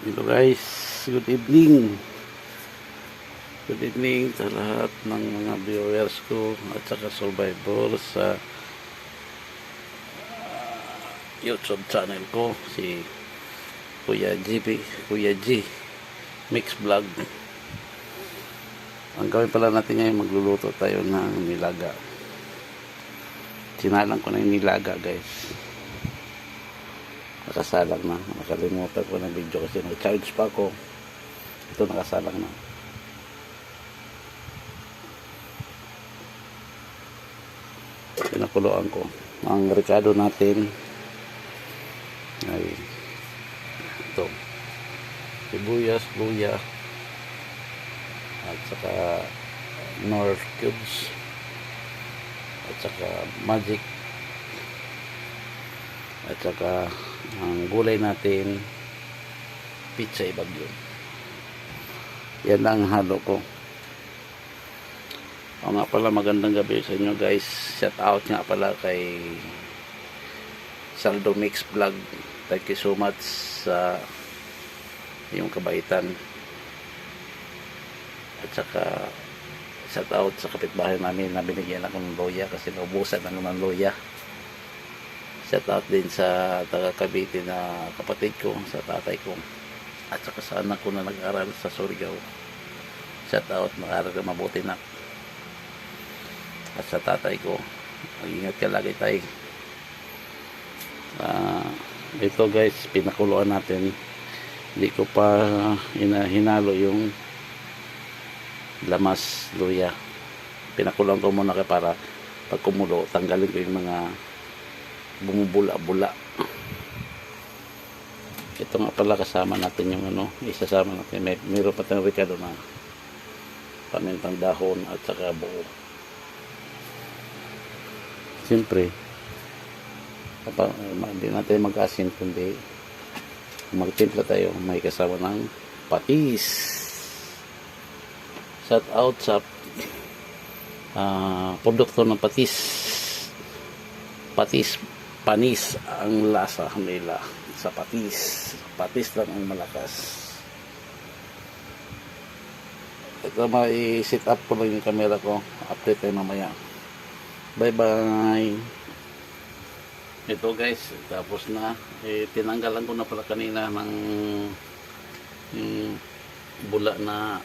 Hello guys, good evening. Good evening sa lahat ng mga viewers ko at saka survivors sa ah, YouTube channel ko si Kuya GB, Kuya G Mix Vlog. Ang gawin pala natin ngayon magluluto tayo ng nilaga. Sinalang ko na yung nilaga guys nakasalang na. Nakalimutan ko ng video kasi nag-charge pa ako. Ito nakasalang na. Pinakuloan ko. Ang rekado natin ay ito. Sibuyas, luya at saka north cubes at saka magic at saka ang gulay natin pizza ibagyo yan ang halo ko. O nga pala magandang gabi sa inyo guys. Shout out nga pala kay Saldo Mix Vlog. Thank you so much sa yung kabaitan. At saka shout out sa kapitbahay namin na binigyan ako ng loya kasi naubusan na naman loya shout out din sa taga Cavite na kapatid ko sa tatay ko at saka sa anak ko na nag-aral sa Surigao. Shout out mag-aral ka mabuti na at sa tatay ko mag-ingat ka lagi tayo Ah, ito guys pinakuluan natin. Hindi ko pa hina- hinalo yung lamas luya. Pinakulang ko muna kaya para pag kumulo tanggalin ko yung mga bumubula-bula. Ito pala kasama natin yung ano isasama natin. May meron pa tayong ricado na pamintang dahon at saka buo. Siyempre hindi natin mag-asin kundi magtimpla tayo. May kasama ng patis. Shout out sa ah produkto ng patis. Patis panis ang lasa nila. Sa patis. Patis lang ang malakas. Ito may set up ko lang yung camera ko? Update tayo mamaya. Bye bye ito guys. Tapos na. Eh, tinanggalan ko na pala kanina ng yung bula na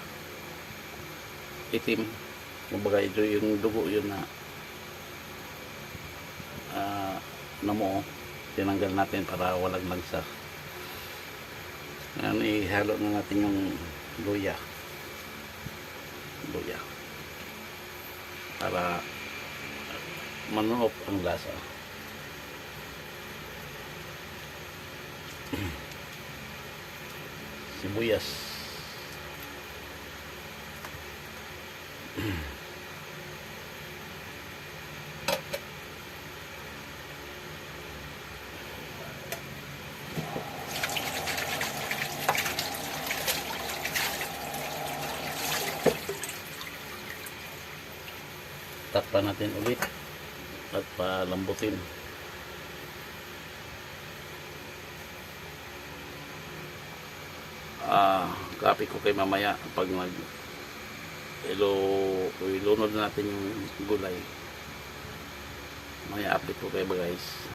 itim. Kumbaga ito yung dugo yun na ah, namuo tinanggal natin para walang lagsa ngayon ihalo na natin yung luya. Luya. Para manuop ang lasa. Sibuyas takpan natin ulit at palambutin. Ah copy ko kay mamaya pag nag ilo ilunod natin yung gulay. Mamaya update ko kayo guys